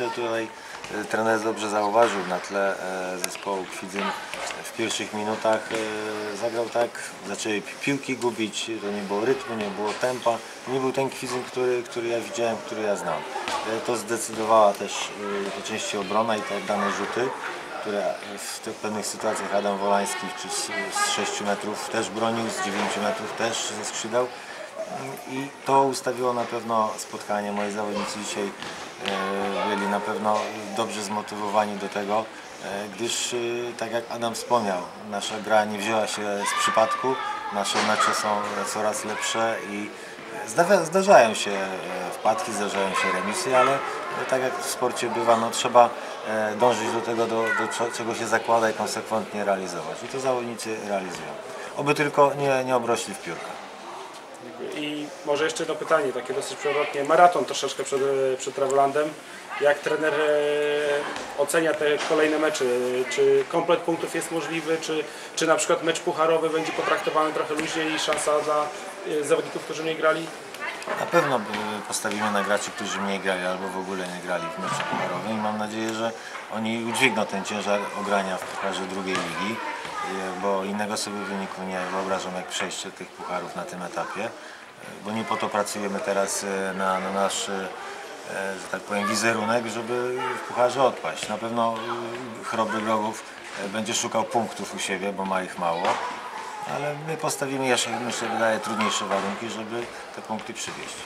myślę tutaj e, trener dobrze zauważył na tle e, zespołu Kwidzyn w pierwszych minutach e, zagrał tak, zaczęli pi- piłki gubić, to nie było rytmu, nie było tempa, nie był ten Kwidzyn, który, który ja widziałem, który ja znam. To zdecydowała też po części obrona i te oddane rzuty, które w pewnych sytuacjach Adam Wolański czy z, z 6 metrów też bronił, z 9 metrów też ze skrzydeł. I to ustawiło na pewno spotkanie. Moi zawodnicy dzisiaj byli na pewno dobrze zmotywowani do tego, e, gdyż, e, tak jak Adam wspomniał, nasza gra nie wzięła się z przypadku. Nasze mecze są coraz lepsze i zdarza, zdarzają się e, wpadki, zdarzają się remisy, ale e, tak jak w sporcie bywa, no, trzeba e, dążyć do tego, do, do cze- czego się zakłada i konsekwentnie realizować. I to zawodnicy realizują. Oby tylko nie, nie obrośli w piórka. Może jeszcze jedno pytanie, takie dosyć przewrotnie. Maraton troszeczkę przed, przed Travelandem. Jak trener e, ocenia te kolejne mecze? Czy komplet punktów jest możliwy? Czy, czy na przykład mecz pucharowy będzie potraktowany trochę luźniej i szansa dla e, zawodników, którzy nie grali? Na pewno y, postawimy na graczy, którzy mniej grali albo w ogóle nie grali w meczu pucharowym i mam nadzieję, że oni udźwigną ten ciężar ogrania w pucharze drugiej ligi, bo innego sobie wyniku nie wyobrażam jak przejście tych pucharów na tym etapie, bo nie po to pracujemy teraz y, na, na nasz, e, że tak powiem, wizerunek, żeby w pucharze odpaść. Na pewno Chrobry Grogów będzie szukał punktów u siebie, bo ma ich mało. Ale my postawimy jeszcze, myślę, wydaje trudniejsze warunki, żeby te punkty przywieźć.